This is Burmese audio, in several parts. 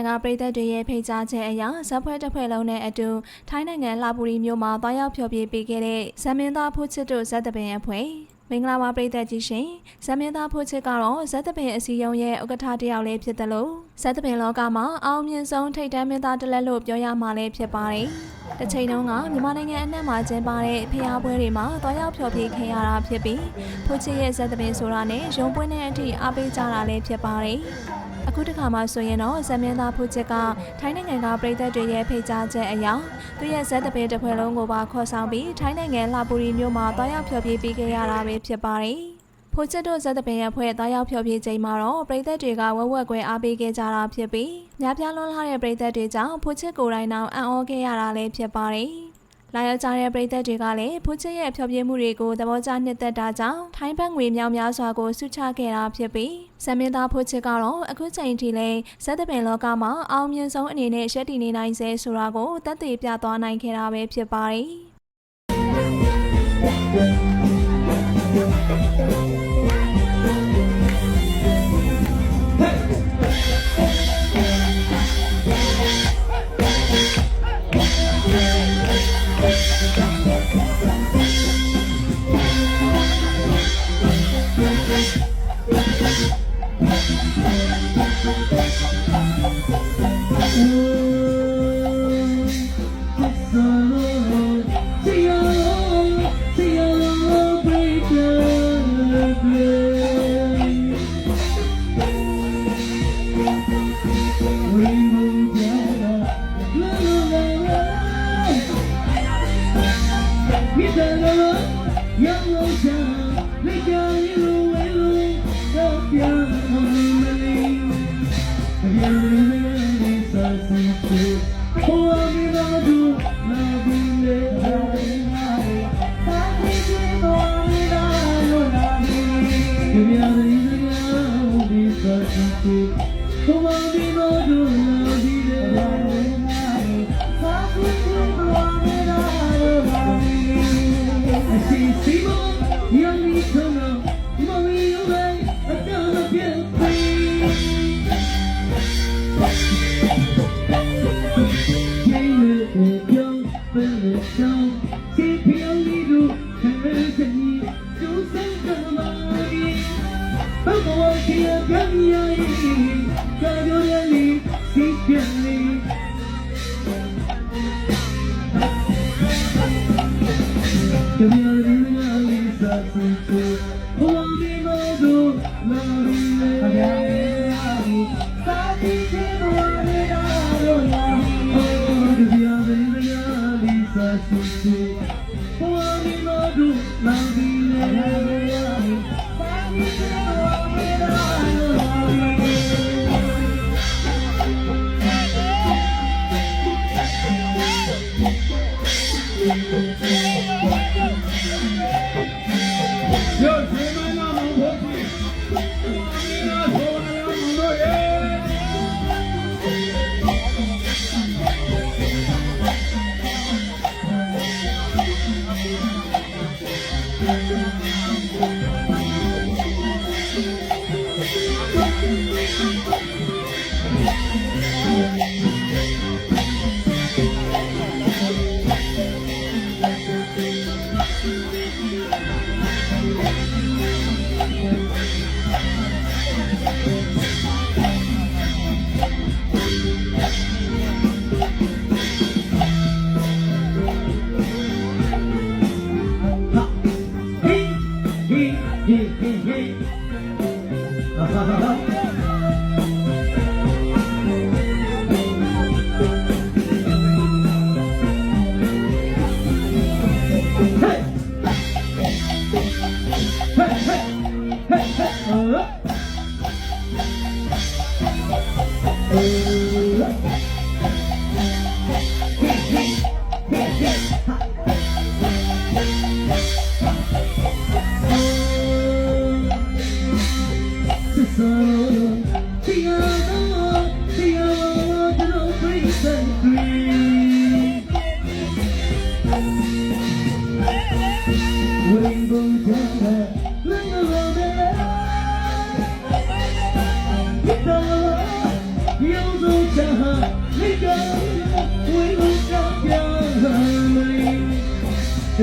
နိုင်ငံကပြည်သက်တွေရဲ့ဖိတ်ကြားချက်အရဇက်ဖွဲ့တစ်ဖွဲ့လုံးနဲ့အတူထိုင်းနိုင်ငံလာပူရီမြို့မှာတွားရောက်ဖျော်ဖြေပေးခဲ့တဲ့ဇမင်းသားဖူးချစ်တို့ဇက်တပင်အဖွဲ့မင်္ဂလာပါပြည်သက်ကြီးရှင်ဇမင်းသားဖူးချစ်ကတော့ဇက်တပင်အစည်းအရုံးရဲ့ဥက္ကဋ္ဌတယောက်လေးဖြစ်တယ်လို့ဇက်တပင်လောကမှာအောင်မြင်ဆုံးထိပ်တန်းမင်းသားတစ်လက်လို့ပြောရမှာလည်းဖြစ်ပါတယ်တစ်ချိန်တုန်းကမြန်မာနိုင်ငံအနှံ့မှာကျင်းပတဲ့ဖျားပွဲတွေမှာတွားရောက်ဖျော်ဖြေခဲ့ရတာဖြစ်ပြီးဖူးချစ်ရဲ့ဇက်တပင်ဆိုတာနဲ့ရုံပွဲနဲ့အထိအားပေးကြတာလည်းဖြစ်ပါတယ် အခုတစ်ခါမှဆိုရင်တော့ဇမင်းသားဖူးချစ်ကထိုင်းနိုင်ငံကပြည်သက်တွေရဲ့ဖိတ်ကြားချက်အရသူရဲ့ဇက်တပင်တစ်ဖွဲ့လုံးကိုပါခေါ်ဆောင်ပြီးထိုင်းနိုင်ငံလာပူရီမြို့မှာတွားရောက်ဖျော်ဖြေပေးခဲ့ရတာပဲဖြစ်ပါတယ်။ဖိုးချစ်တို့ဇက်တပင်ရဲ့ဖွဲ့တွားရောက်ဖျော်ဖြေချိန်မှာတော့ပြည်သက်တွေကဝက်ဝက်ကွဲအားပေးခဲ့ကြတာဖြစ်ပြီးများပြားလွန်းလာတဲ့ပြည်သက်တွေကြောင့်ဖိုးချစ်ကိုယ်တိုင်တောင်အံ့ဩခဲ့ရတာလည်းဖြစ်ပါတယ်။ လာရောက်ကြတဲ့ပြည်သက်တွေကလည်းဖူးချစ်ရဲ့ဖျော်ဖြေမှုတွေကိုသဘောကျနှစ်သက်တာကြောင့်ထိုင်းဘက်ငွေမြောက်များစွာကိုစုချခဲ့တာဖြစ်ပြီးဇမင်းသားဖူးချစ်ကတော့အခုချိန်ထိလည်းဇက်တပင်လောကမှာအောင်မြင်ဆုံးအနေနဲ့ရှက်တီနေနိုင်စေဆိုတာကိုတက်တည်ပြသွားနိုင်ခဲ့တာပဲဖြစ်ပါတယ် var diye ben yayayım Gel görelim sikenliyim Dünya dünya insansın Ulan bir oldu Narine Sadece böyle yarına Dünya dünya insansın Ulan bir oldu Narine เออ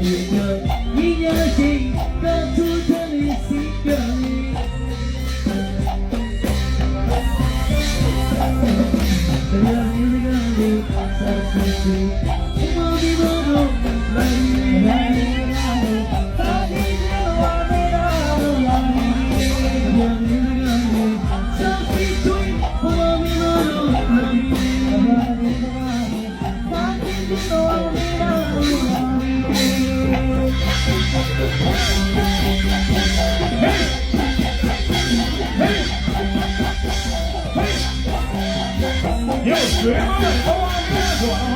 you. three four